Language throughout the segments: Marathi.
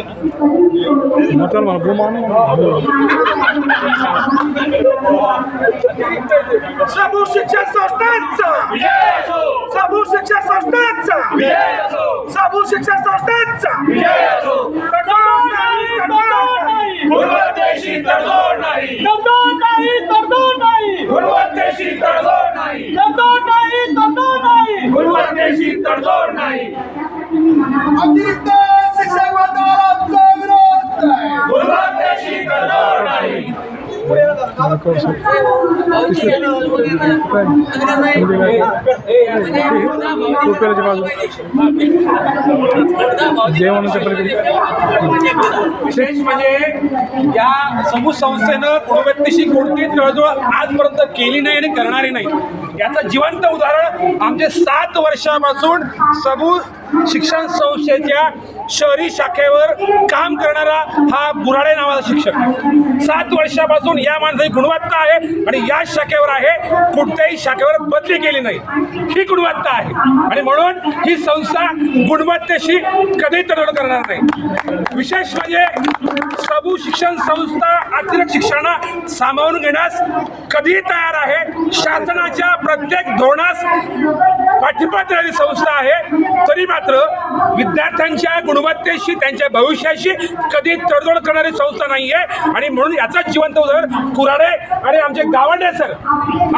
चल मला गुमान सबू शिक्षण संस्थांचा सबू शिक्षण संस्थांचा सबू शिक्षण संस्थांचा 他们 gonna. टोप्याच्या बाजू जेवणाच्या विशेष म्हणजे या समूह संस्थेनं गुणवत्तेशी कोणती तळजोड आजपर्यंत केली नाही आणि करणारी नाही याचं जिवंत उदाहरण आमचे सात वर्षापासून समूह शिक्षण संस्थेच्या शहरी शाखेवर काम करणारा हा बुराडे नावाचा शिक्षक सात वर्षापासून या माणसाची गुणवत्ता आहे आणि या शाखेवर आहे. कुठल्याही शाखेवर बदली केली नाही. ही गुणवत्ता आहे. आणि म्हणून ही संस्था गुणवत्तेशी कधीही तडजोड करणार नाही. विशेष म्हणजे सबू शिक्षण संस्था अतिरिक्त शिक्षणाला सामावून घेण्यास कधीही तयार आहे. शासनाच्या प्रत्येक धोरणास पाठिंबा देणारी संस्था आहे. तरी मात्र विद्यार्थ्यांच्या गुणवत्तेशी त्यांच्या भविष्याशी कधी तडजोड करणारी संस्था नाही आहे आणि म्हणून याचाच जिवंत उदाहरण कुराडे आणि आमचे गावंडे सर.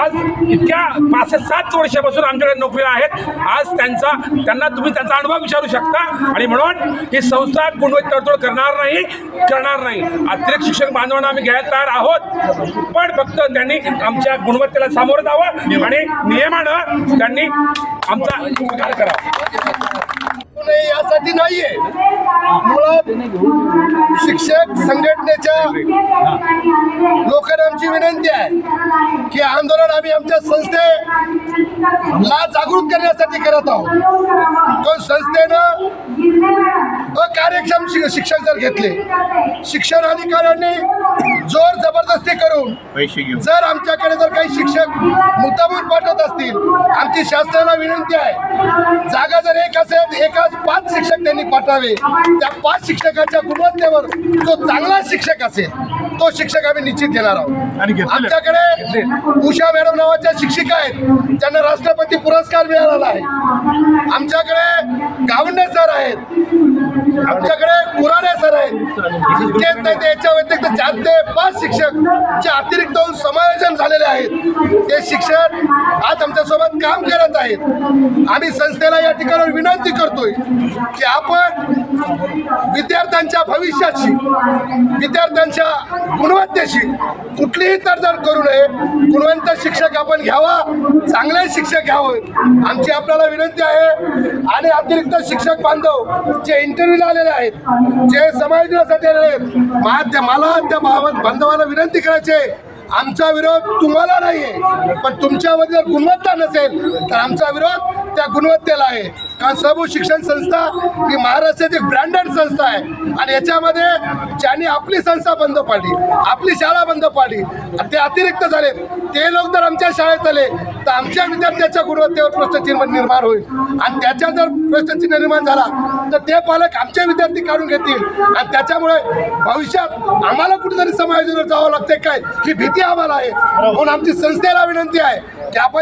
आज इतक्या पाच ते सात वर्षापासून आमच्याकडे नोकरीला आहेत. आज त्यांचा त्यांना तुम्ही त्यांचा अनुभव विचारू शकता. आणि म्हणून ही संस्था गुणवत्ता तडजोड करणार नाही करणार नाही. अतिरिक्त शिक्षक बांधवांना आम्ही घ्यायला तयार आहोत. पण फक्त त्यांनी आमच्या गुणवत्तेला सामोरं जावं आणि नियमानं त्यांनी आमचा विचार करा. यासाठी नाहीये. मुळात शिक्षक संघटनेच्या लोकांना आमची विनंती आहे की आंदोलन आम्ही आमच्या संस्थेला जागृत करण्यासाठी करत आहोत. पण संस्थेनं अकार्यक्षम शि- शिक्षक जर घेतले शिक्षण अधिकाऱ्यांनी जोर जबरदस्ती करून जर आमच्याकडे जर काही शिक्षक मुद्दामून पाठवत असतील आमची शासनाला विनंती आहे जागा जर एक असेल एकाच पाच शिक्षक त्यांनी पाठवावे त्या पाच शिक्षकाच्या गुणवत्तेवर जो चांगला शिक्षक असेल तो शिक्षक आम्ही निश्चित घेणार आहोत. आमच्याकडे उषा मॅडम नावाच्या शिक्षिका आहेत. त्यांना राष्ट्रपती पुरस्कार मिळालेला आहे. आमच्याकडे गावंडे सर आहेत. आमच्याकडे कुराडे सर आहेत. इतकेच नाही तर याच्या व्यतिरिक्त चार ते पाच शिक्षक जे अतिरिक्त होऊन समायोजन झालेले आहेत. ते शिक्षक आज आमच्यासोबत काम करत आहेत. आम्ही संस्थेला या ठिकाणावर विनंती करतोय की आपण विद्यार्थ्यांच्या भविष्याशी विद्यार्थ्यांच्या गुणवत्तेशी कुठलीही तडजोड करू नये. गुणवंत शिक्षक आपण घ्यावा चांगले शिक्षक घ्यावं. आमची आपल्याला विनंती आहे. आणि अतिरिक्त शिक्षक बांधव जे इंटरव्ह्यूला आलेले आहेत जे समायोजनासाठी आलेले आहेत त्या- मला त्या भाव- बांधवांना विनंती करायची आहे. आमचा विरोध तुम्हाला नाही आहे पण तुमच्यामध्ये जर गुणवत्ता नसेल तर आमचा विरोध त्या गुणवत्तेला आहे. कारण शिक्षण संस्था ही महाराष्ट्राची ब्रँडेड संस्था आहे. आणि याच्यामध्ये ज्यांनी आपली संस्था बंद पाडली आपली शाळा बंद पाडली ते अतिरिक्त झाले ते लोक जर आमच्या शाळेत आले तर आमच्या विद्यार्थ्याच्या गुणवत्तेवर प्रश्नचिन्ह निर्माण होईल. आणि त्याच्या जर प्रश्नचिन्ह निर्माण झाला तर ते पालक आमचे विद्यार्थी काढून घेतील. आणि त्याच्यामुळे भविष्यात आम्हाला कुठेतरी समायोजनावर जावं लागते काय? ही भीती आम्हाला आहे. म्हणून आमची संस्थेला विनंती आहे की आपण